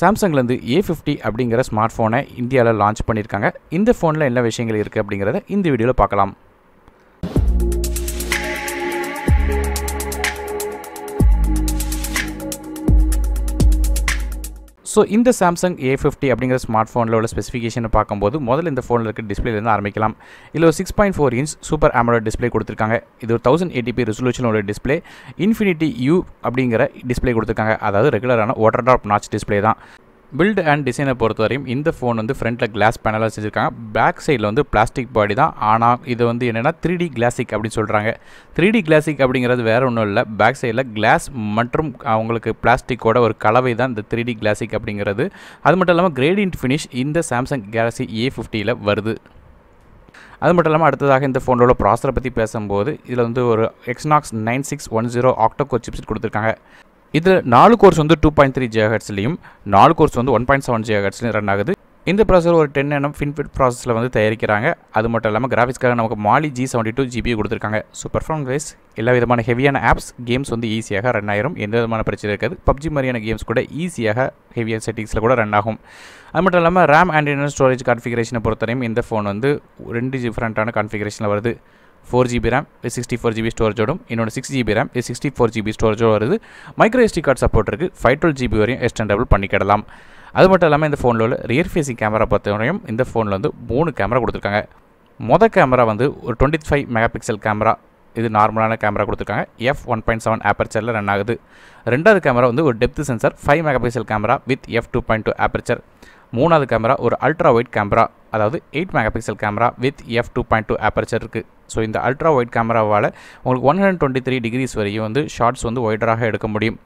சாம்சங்லேருந்து ஏ fifty அப்படிங்கிற smart ஃபோனை இந்தியாவில் லான்ச் பண்ணியிருக்காங்க. இந்த ஃபோனில் என்ன விஷயங்கள் இருக்குது அப்படிங்கிறத இந்த வீடியோவில் பார்க்கலாம். ஸோ இந்த சாம்சங் ஏ ஃபிஃப்டி அப்படிங்கிற ஸ்மார்ட் ஃபோனில் உள்ள ஸ்பெசிஃபிகேஷனை பார்க்கும்போது முதல்ல இந்த ஃபோனில் இருக்க டிஸ்பிளேலேருந்து ஆரம்பிக்கலாம். இதில் ஒரு six point four inch super AMOLED display கொடுத்துருக்காங்க. இது ஒரு தௌசண்ட் எயிட்டிபி ரெசல்யூஷன் உள்ள டிஸ்பிளே இன்ஃபினிட்டி யூ அப்படிங்கிற டிஸ்பிளே கொடுத்துருக்காங்க. அதாவது ரெகுலரான வாட்டர் டாப் நாச் டிஸ்பிளே தான். பில்ட் அண்ட் டிசைனை பொறுத்தவரையும் இந்த ஃபோன் வந்து ஃப்ரண்ட்டில் கிளாஸ் பேனலாக செஞ்சுருக்காங்க பேக் சைடில் வந்து பிளாஸ்டிக் பாடி தான். ஆனால் இது வந்து என்னென்னா த்ரீ டி கிளாசிக் அப்படின்னு சொல்கிறாங்க த்ரீ டி கிளாசிக் அப்படிங்கிறது வேறு ஒன்றும் இல்லை. பேக் சைடில் கிளாஸ் மற்றும் அவங்களுக்கு பிளாஸ்டிக்கோட ஒரு கலவை தான் இந்த த்ரீ டி கிளாசிக் அப்படிங்கிறது. அது மட்டும் இல்லாமல் கிரேடியன்ட் ஃபினிஷ் இந்த சாம்சங் கேலக்ஸி ஏ ஃபிஃப்டியில் வருது. அது மட்டும் இல்லாமல் அடுத்ததாக இந்த ஃபோனோட ப்ராசரை பற்றி பேசும்போது இதில் வந்து ஒரு Exynos nine six one zero octa core chips கொடுத்துருக்காங்க. இதில் நாலு கோர்ஸ் வந்து டூ பாயிண்ட் த்ரீ ஜிஹெட்ஸ்லையும் நாலு கோர்ஸ் வந்து ஒன் பாயிண்ட் செவன் ஜிஹெட்ஸ்லையும் ரன் ஆகுது. இந்த ப்ராசர் ஒரு டென் என்எம் ஃபின்ஃபிட் ப்ராசஸில் வந்து தயாரிக்கிறாங்க. அது மட்டும் இல்லாமல் கிராஃபிக்ஸ்க்காக நமக்கு Mali G seventy two GPU கொடுத்துருக்காங்க. ஸோ பர்ஃபார்மன்ஸ் வைஸ் எல்லா விதமான ஹெவியான ஆப்ஸ் கேம்ஸ் வந்து ஈஸியாக ரன் ஆயிரும். எந்த விதமான பிரச்சனை இருக்காது. பப்ஜி மாதிரியான கேம்ஸ் கூட ஈஸியாக ஹெவியான செட்டிங்ஸில் கூட ரன் ஆகும். அது மட்டும் இல்லாமல் ரேம் அண்ட் இன்டர்னல் ஸ்டோரேஜ் கான்ஃபிகரேஷனை பொறுத்தவரையும் இந்த ஃபோன் வந்து ரெண்டு டிஃப்ரெண்ட்டான கான்ஃபிகரேஷனில் வருது. Four GB RAM sixty four GB ஸ்டோரேஜோடும் இன்னொன்று six GB RAM sixty four GB ஸ்டோரேஜோடு வருது. மைக்ரோ எஸ்டி கார்டு சப்போர்ட் இருக்குது ஃபைவ் டுவெல் ஜிபி வரையும் எக்ஸ்டெண்டபிள் பண்ணிக்கிடலாம். அது மட்டும் இல்லாமல் இந்த ஃபோனில் உள்ள ரியர் ஃபேஸிங் கேமரா பொறுத்தவரையும் இந்த ஃபோனில் வந்து மூணு கேமரா கொடுத்துருக்காங்க. மொதல் கேமரா வந்து ஒரு twenty five mega pixel camera இது நார்மலான கேமரா கொடுத்துருக்காங்க. எஃப் ஒன் பாயிண்ட் செவன் ஆப்பர்ச்சரில் ரன் ஆகுது. ரெண்டாவது கேமரா வந்து ஒரு depth sensor five mega pixel camera with f two point two aperture மூணாவது கேமரா ஒரு அல்ட்ரா ஒயிட் கேமரா அதாவது eight mega pixel camera with f two point two aperture இருக்குது so இந்த அல்ட்ரா ஒயிட் கேமராவால் உங்களுக்கு one hundred twenty three degrees வரையும் வந்து shorts வந்து ஒய்டராக எடுக்க முடியும்.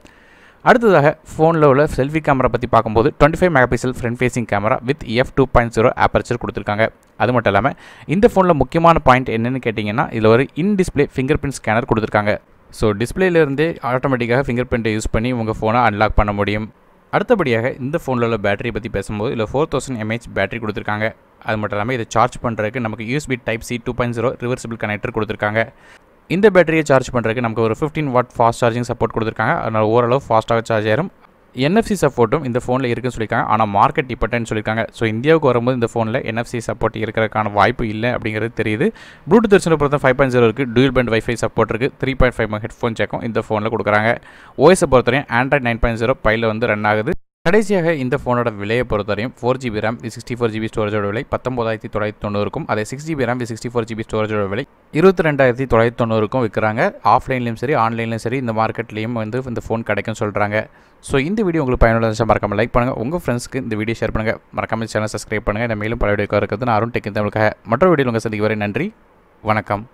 அடுத்ததாக ஃபோனில் உள்ள செல்ஃபி கேமரா பற்றி பார்க்கும்போது twenty five mega pixel front facing camera with f two point zero aperture கொடுத்துருக்காங்க. அது மட்டும் இல்லாமல் இந்த ஃபோனில் முக்கியமான பாயிண்ட் என்னென்னு கேட்டிங்கன்னா இதில் ஒரு in display finger print scanner கொடுத்துருக்காங்க ஸோ டிஸ்பிளேலேருந்தே ஆட்டோமேட்டிக்காக ஃபிங்கர் பிரிண்ட்டை யூஸ் பண்ணி உங்கள் ஃபோனை அன்லாக் பண்ண முடியும். அடுத்தபடியாக இந்த ஃபோனில் உள்ள பேட்டரி பற்றி பேசும்போது இதில் ஃபோர் தௌசண்ட் எம்ஏஹெச் பேட்டரி கொடுத்துருக்காங்க. அது மட்டும் இல்லாமல் இதை சார்ஜ் பண்ணுறதுக்கு நமக்கு USB type C two point zero reversible connector கொடுத்துருக்காங்க. இந்த பேட்டரியை சார்ஜ் பண்ணுறதுக்கு நமக்கு ஒரு fifteen watt fast charging support கொடுத்துருக்காங்க. அதனால் ஓரளவு ஃபாஸ்ட்டாக சார்ஜ் ஆயிரும். என்எஃப்சி சப்போர்ட்டும் இந்த ஃபோனில் இருக்குன்னு சொல்லியிருக்காங்க. ஆனால் மார்க்கெட் இப்பட்டேன்னு சொல்லியிருக்காங்க. ஸோ இந்தியாவுக்கு வரும்போது இந்த ஃபோனில் என்எஃப்சி சப்போர்ட் இருக்கிறதுக்கான வாய்ப்பு இல்லை அப்படிங்கிறது தெரியுது. ப்ளூடூத் தர்ஷனை பொறுத்த ஃபைவ் பாயிண்ட் ஜீரோ இருக்குது டூயல் பேண்ட் வைஃபை சப்போர்ட் இருக்குது த்ரீ பாயிண்ட் ஃபைவ் ஹெட்ஃபோன் செக்கும் இந்த ஃபோனில் கொடுக்குறாங்க. ஓஎஸை பொறுத்தவரையும் ஆண்ட்ராய்ட் நைன் பாயிண்ட் ஜீரோ பையில் வந்து ரன் ஆகுது. கடைசியாக இந்த ஃபோனோட விலையை பொறுத்தவரையும் four GB RAM sixty four GB ஸ்டோரேஜோட விலை பத்தொம்பதாயிரத்தி தொள்ளாயிரத்தி தொண்ணூறுக்கும் அதே six GB RAM sixty four GB ஸ்டோரேஜோட விலை இருபத்தி ரெண்டாயிரத்தி தொள்ளாயிரத்தி தொண்ணூறுக்கும் விற்கிறாங்க. ஆஃப்லைன்லையும் சரி ஆன்லைன்லையும் சரி இந்த மார்க்கெட்லேயும் வந்து இந்த ஃபோன் கிடைக்கும்னு சொல்கிறாங்க ஸோ இந்த வீடியோ உங்களுக்கு பயனுள்ள மறக்காமல் லைக் பண்ணுங்கள் உங்கள் ஃப்ரெண்ட்ஸ்க்கு இந்த வீடியோ ஷேர் பண்ணுங்கள் மறக்காமல் சேனல் சப்ஸ்கிரைப் பண்ணுங்கள் இந்த மேலும் பல வீடியோக்காக இருக்கிறது நான் அருண் டெக் தமிழுக்காக. மற்றொரு வீடியோ உங்கள் சந்திக்கு வரை நன்றி. வணக்கம்.